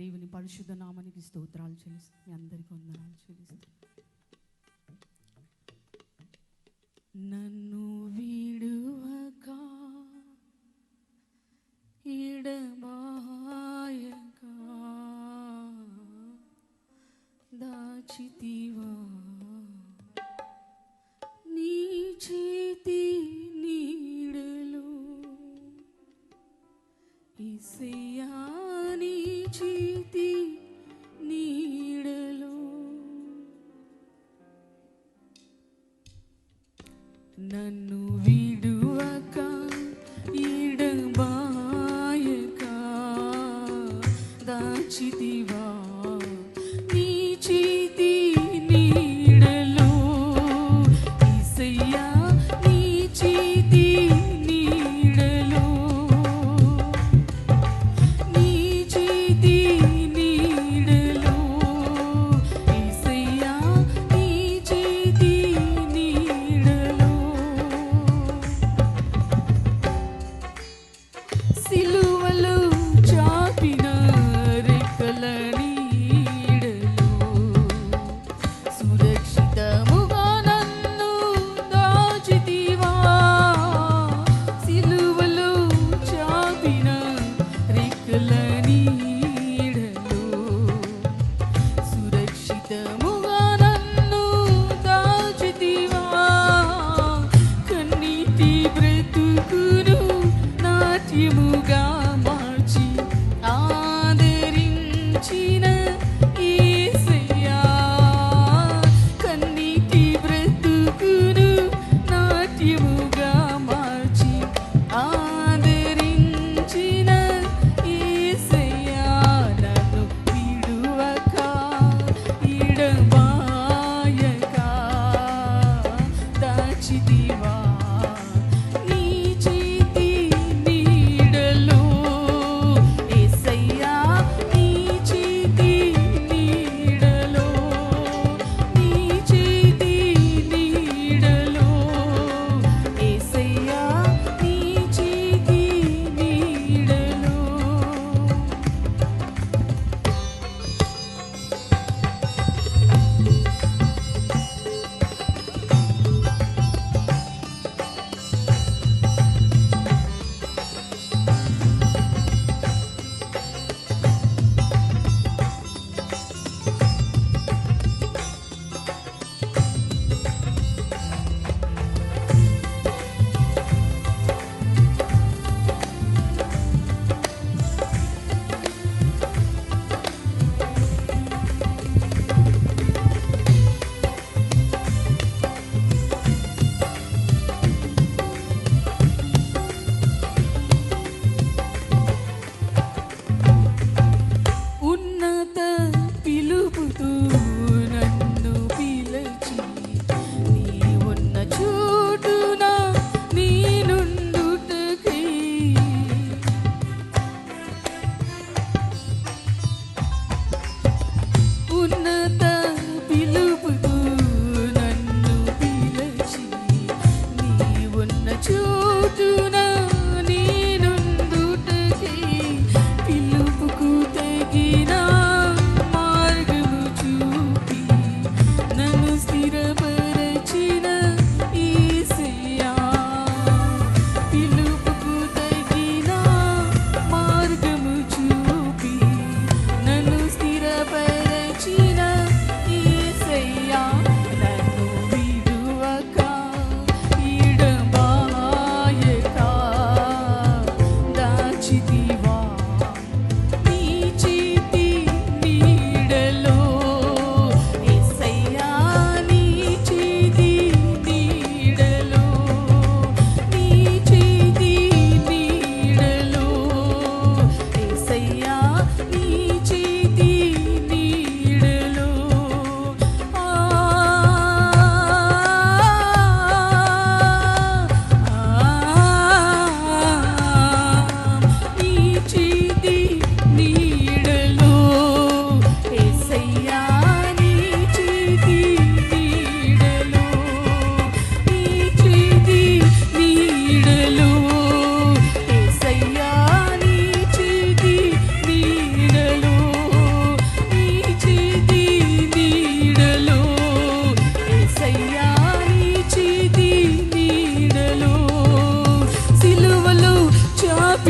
దేవుని పరిశుద్ధ నామానికి స్తోత్రాలు చెల్లిస్తూ మీ అందరికీ వందనాలు చెల్లిస్తాం. నన్ను విడువక ఇడబాయక దాచితివా? నీ చేతి నీడలు ఇసయా నీ చే నన్ను విడువక ఈడబాయక దాచితివా నీ చేతి నీడలో. ఇసయ్యా నీ చేతి నీడలో. నీ చేతి Merci Lou.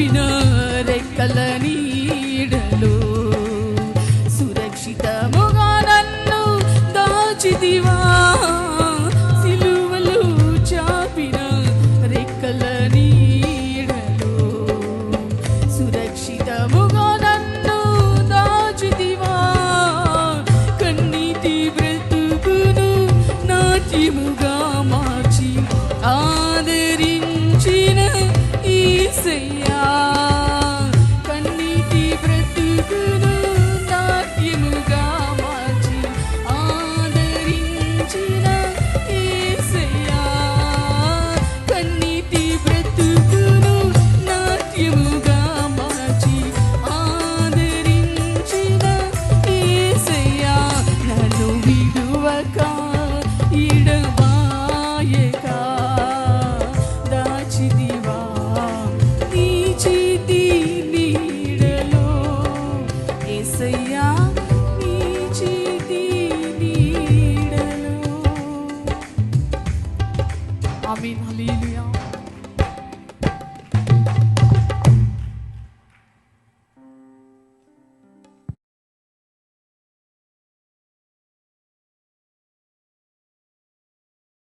తప్పిన రెక్కల నీడలు సురక్షితముగా నన్ను దాచిదివా. సిలువలు చాపిన రెక్కల నీడలు సురక్షితముగా నన్ను దాచిదివా. కన్నీటి బ్రతుకును నాట్యముగా మార్చి ఆదరించిన say yeah.